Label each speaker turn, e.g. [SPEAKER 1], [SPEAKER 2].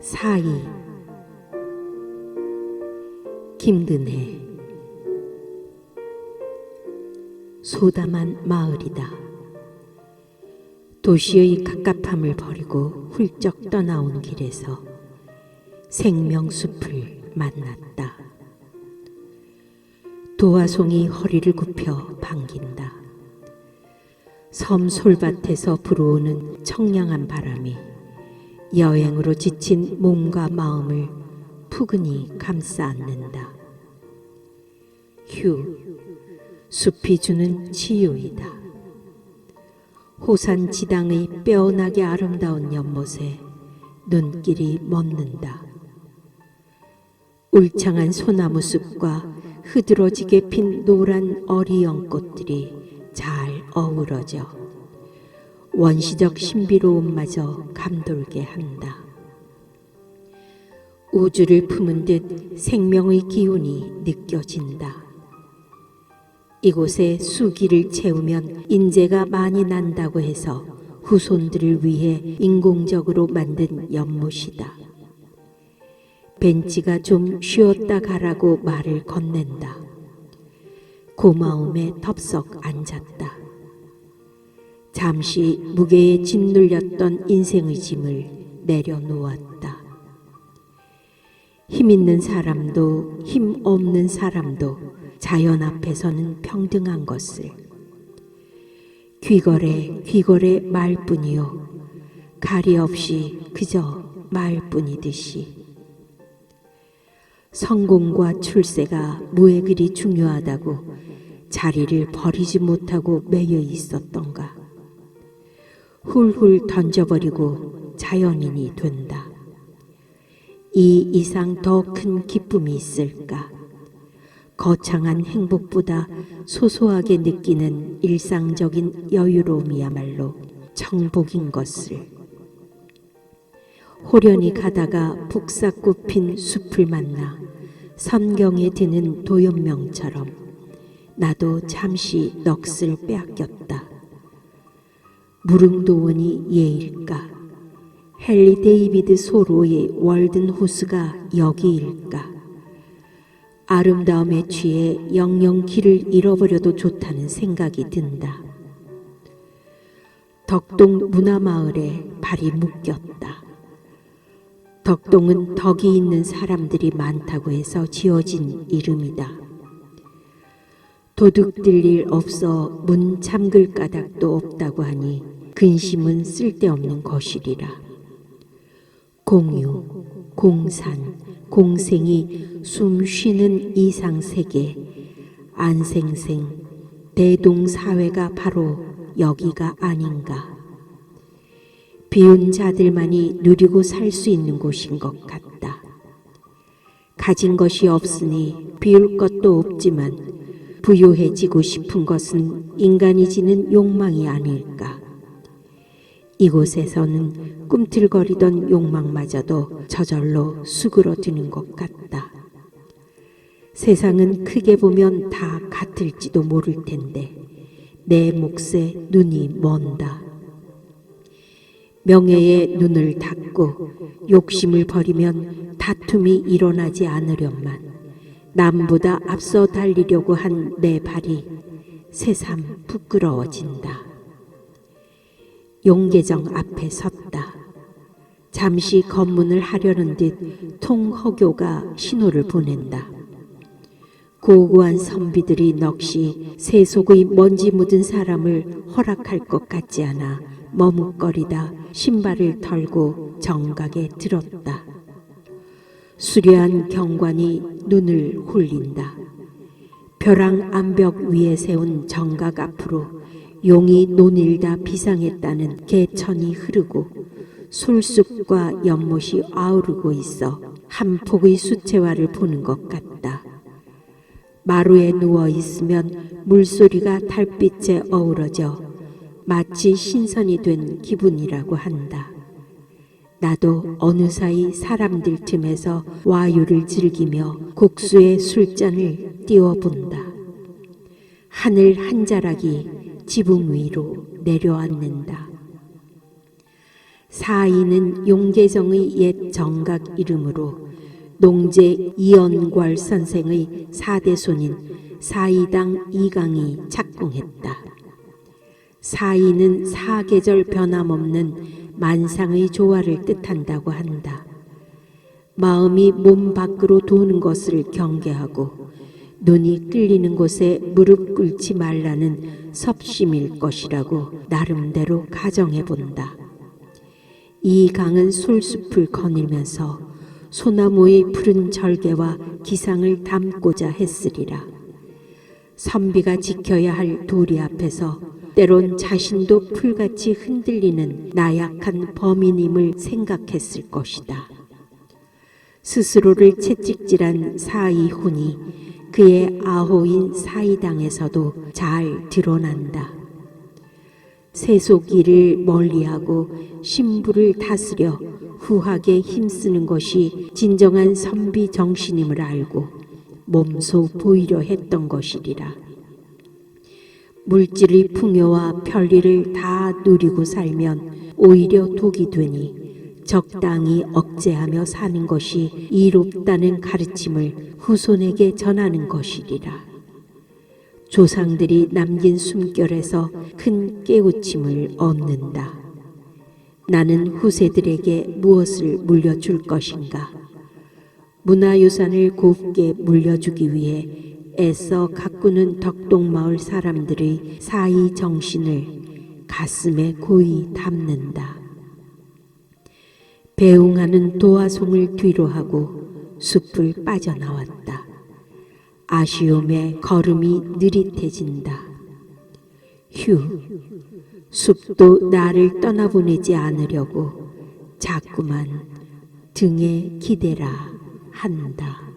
[SPEAKER 1] 사이 김근혜 소담한 마을이다. 도시의 갑갑함을 버리고 훌쩍 떠나온 길에서 생명숲을 만났다. 도화송이 허리를 굽혀 반긴다. 섬 솔밭에서 불어오는 청량한 바람이 여행으로 지친 몸과 마음을 푸근히 감싸 안는다. 휴, 숲이 주는 치유이다. 호산 지당의 빼어나게 아름다운 연못에 눈길이 멎는다. 울창한 소나무 숲과 흐드러지게 핀 노란 어리연 꽃들이 잘 어우러져 원시적 신비로움마저 감돌게 한다. 우주를 품은 듯 생명의 기운이 느껴진다. 이곳에 수기를 채우면 인재가 많이 난다고 해서 후손들을 위해 인공적으로 만든 연못이다. 벤치가 좀 쉬었다 가라고 말을 건넨다. 고마움에 덥석 앉았다. 잠시 무게에 짓눌렸던 인생의 짐을 내려놓았다. 힘 있는 사람도 힘 없는 사람도 자연 앞에서는 평등한 것을. 귀걸에 귀걸에 말뿐이요. 가리 없이 그저 말뿐이듯이. 성공과 출세가 무에 그리 중요하다고 자리를 버리지 못하고 매여 있었던가 훌훌 던져버리고 자연인이 된다. 이 이상 더 큰 기쁨이 있을까? 거창한 행복보다 소소하게 느끼는 일상적인 여유로움이야말로 정복인 것을 호련히 가다가 북삭고 핀 숲을 만나 선경에 드는 도연명처럼 나도 잠시 넋을 빼앗겼다. 무릉도원이 예일까? 헨리 데이비드 소로의 월든 호수가 여기일까? 아름다움에 취해 영영 길을 잃어버려도 좋다는 생각이 든다. 덕동 문화마을에 발이 묶였다. 덕동은 덕이 있는 사람들이 많다고 해서 지어진 이름이다. 도둑 들 일 없어 문 잠글 까닭도 없다고 하니 근심은 쓸데없는 것이리라. 공유, 공산, 공생이 숨 쉬는 이상 세계, 안생생, 대동 사회가 바로 여기가 아닌가. 비운 자들만이 누리고 살 수 있는 곳인 것 같다. 가진 것이 없으니 비울 것도 없지만 부유해지고 싶은 것은 인간이 지는 욕망이 아닐까. 이곳에서는 꿈틀거리던 욕망마저도 저절로 수그러드는 것 같다. 세상은 크게 보면 다 같을지도 모를 텐데 내 몫에 눈이 먼다. 명예에 눈을 닫고 욕심을 버리면 다툼이 일어나지 않으련만 남보다 앞서 달리려고 한 내 발이 새삼 부끄러워진다. 용계정 앞에 섰다. 잠시 검문을 하려는 듯 통허교가 신호를 보낸다. 고고한 선비들이 넋이 세속의 먼지 묻은 사람을 허락할 것 같지 않아 머뭇거리다 신발을 털고 정각에 들었다. 수려한 경관이 눈을 홀린다. 벼랑 암벽 위에 세운 정각 앞으로 용이 논일다 비상했다는 개천이 흐르고 술숲과 연못이 아우르고 있어 한 폭의 수채화를 보는 것 같다. 마루에 누워 있으면 물소리가 달빛에 어우러져 마치 신선이 된 기분이라고 한다. 나도 어느 사이 사람들 틈에서 와유를 즐기며 국수의 술잔을 띄워본다. 하늘 한 자락이 지붕 위로 내려앉는다. 사이는 용계정의 옛 정각 이름으로 농제 이연괄 선생의 사대손인 사이당 이강이 착궁했다. 사이는 사계절 변함없는 만상의 조화를 뜻한다고 한다. 마음이 몸 밖으로 도는 것을 경계하고 눈이 끌리는 곳에 무릎 꿇지 말라는 섭심일 것이라고 나름대로 가정해 본다. 이 강은 솔숲을 거닐면서 소나무의 푸른 절개와 기상을 담고자 했으리라. 선비가 지켜야 할 도리 앞에서 때론 자신도 풀같이 흔들리는 나약한 범인임을 생각했을 것이다. 스스로를 채찍질한 사이훈이 그의 아호인 사이당에서도 잘 드러난다. 세속일을 멀리하고 신부를 다스려 후하게 힘쓰는 것이 진정한 선비 정신임을 알고 몸소 보이려 했던 것이리라. 물질의 풍요와 편리를 다 누리고 살면 오히려 독이 되니 적당히 억제하며 사는 것이 이롭다는 가르침을 후손에게 전하는 것이리라. 조상들이 남긴 숨결에서 큰 깨우침을 얻는다. 나는 후세들에게 무엇을 물려줄 것인가? 문화유산을 곱게 물려주기 위해 애써 가꾸는 덕동마을 사람들의 사이 정신을 가슴에 고이 담는다. 배웅하는 도화송을 뒤로하고 숲을 빠져나왔다. 아쉬움에 걸음이 느릿해진다. 휴, 숲도 나를 떠나보내지 않으려고 자꾸만 등에 기대라 한다.